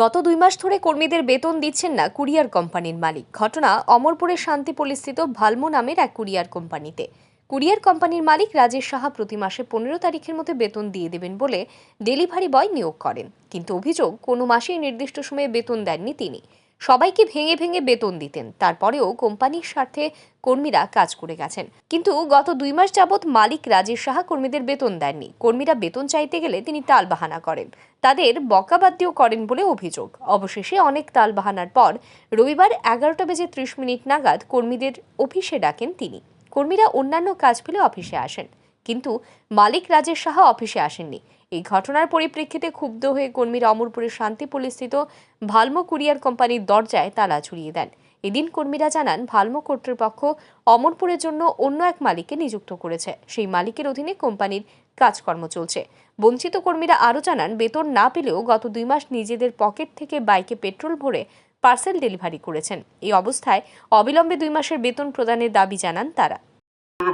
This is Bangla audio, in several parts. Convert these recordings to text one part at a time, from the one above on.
গত দুই মাস ধরে কর্মীদের বেতন দিচ্ছেন না কুরিয়ার কোম্পানির মালিক। ঘটনা অমরপুরের শান্তিপল্লীস্থিত ভালমো নামের এক কুরিয়ার কোম্পানিতে। কুরিয়ার কোম্পানির মালিক রাজেশ সাহা প্রতি মাসে পনেরো তারিখের মধ্যে বেতন দিয়ে দেবেন বলে ডেলিভারি বয় নিয়োগ করেন। কিন্তু অভিযোগ, কোনো মাসেই নির্দিষ্ট সময়ে বেতন দেননি তিনি। সবাইকে ভেঙে ভেঙে বেতন দিতেন। তারপরেও কোম্পানির স্বার্থে কর্মীরা কাজ করে গেছেন। কিন্তু গত দুই মাস যাবৎ মালিক রাজেশ সাহা কর্মীদের বেতন দেননি। কর্মীরা বেতন চাইতে গেলে তিনি টালবাহানা করেন। তাদের বকাবাদ্যও করেন বলে অভিযোগ। অবশেষে অনেক তালবাহানার পর রবিবার এগারোটা বেজে ত্রিশ মিনিট নাগাদ কর্মীদের অফিসে ডাকেন তিনি। কর্মীরা অন্যান্য কাজ ফেলে অফিসে আসেন। কিন্তু মালিক রাজেশ সাহা অফিসে আসেননি। এই ঘটনার পরিপ্রেক্ষিতে ক্ষুব্ধ হয়ে কর্মীরা অমরপুরের শান্তিপল্লীস্থিত ভালমো কুরিয়ার কোম্পানির দরজায় তালা ঝুলিয়ে দেন। এদিন কর্মীরা জানান, ভালমো কর্তৃপক্ষ অমরপুরের জন্য অন্য এক মালিককে নিযুক্ত করেছে। সেই মালিকের অধীনে কোম্পানির কাজকর্ম চলছে। বঞ্চিত কর্মীরা আরও জানান, বেতন না পেলেও গত দুই মাস নিজেদের পকেট থেকে বাইকে পেট্রোল ভরে পার্সেল ডেলিভারি করেছেন। এই অবস্থায় অবিলম্বে দুই মাসের বেতন প্রদানের দাবি জানান তারা।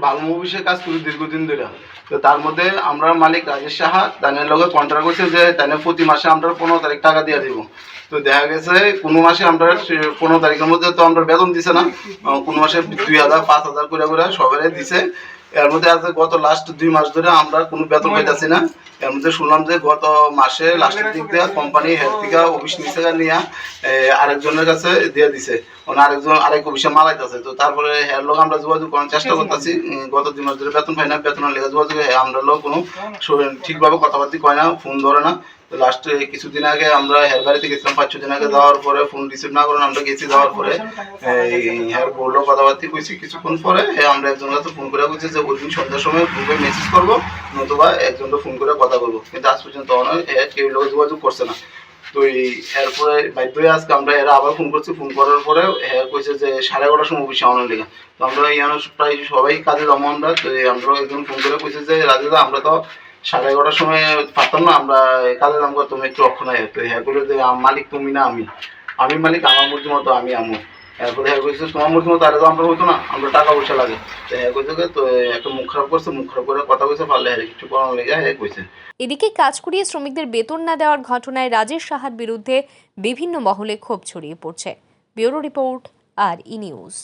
ভালো অফিসে কাজ করি দীর্ঘদিন ধরে তো তার মধ্যে আমরা মালিক রাজেশ সাহা দানের লগে কন্ট্রাক্ট করছে যে তাদের প্রতি মাসে আমরা পনেরো তারিখ টাকা দিয়ে দিব। তো দেখা গেছে কোনো মাসে আমরা পনেরো তারিখের মধ্যে তো আমরা বেতন দিছে না। কোনো মাসে দুই হাজার, পাঁচ হাজার করে করে সবাই দিছে। এর মধ্যে আজ গত লাস্ট দুই মাস ধরে আমরা কোনো বেতন পাইতেছি না। এর মধ্যে শুনলাম যে গত মাসে লাস্টের দিক দিয়ে কোম্পানি হেলথ থেকে অফিস নিচে নিয়ে আরেকজনের কাছে দিয়ে দিছে। মানে আরেকজন, আরেক অফিসে মালাইতেছে তো তারপরে হের লোক আমরা যোগাযোগ করার চেষ্টা করতেছি। গত দুই মাস ধরে বেতন পাই না, বেতনের লেগে যোগাযোগ আমরা লোক কোনো ঠিকভাবে কথাবার্তি কয় না ফোন ধরে না। তো লাস্টে কিছুদিন আগে আমরা হের বাড়িতে গেছিলাম, পাঁচ ছ দিন আগে যাওয়ার পরে ফোন রিসিভ না করেন আমরা গেছি যাওয়ার পরে। হের বলল, কথাবার্তি কইছি। কিছুক্ষণ পরে আমরা একজনের কাছে ফোন করে কইছি যে ওই দিন সন্ধ্যার সময় গ্রুপে মেসেজ করব, নতুবা একজনকে ফোন করে কথা বলব। কিন্তু আজ পর্যন্ত অনেক কেউ লোক যোগাযোগ করছে না। তো এই এরপরে বাধ্য হয়ে আজকে আমরা এরা আবার ফোন করছি। ফোন করার পরে হ্যাঁ কইছে যে, সাড়ে এগারোটার সময় অফিসে আনার লেগে। তো আমরা প্রায় সবাই কাজে জমা আমরা। তো আমরা একজন ফোন করে কইছে যে রাজুদা আমরা তো সাড়ে এগারোটার সময় পারতাম না আমরা কাজে দাম করে তুমি একটু অক্ষণ তো হ্যাঁ বলে যে মালিক তুমি না আমি। আমি মালিক আমার মর্জি মতো আমি আমু। এরপরে হ্যাঁ কইছে তোমার মর্জি মতো আরে তো আমরা হইতো না আমরা টাকা পয়সা লাগে। তো হ্যাঁ যে, তো একটা মুখ খারাপ করছে মুখ খারাপ করে কথা কইছে পারলে হ্যাঁ কিছু করার লেগে হ্যাঁ কইছে এদিকে কাজ করিয়ে শ্রমিকদের বেতন না দেওয়ার ঘটনায় রাজেশ সাহার বিরুদ্ধে বিভিন্ন মহলে ক্ষোভ ছড়িয়ে পড়ছে। Bureau report R E news.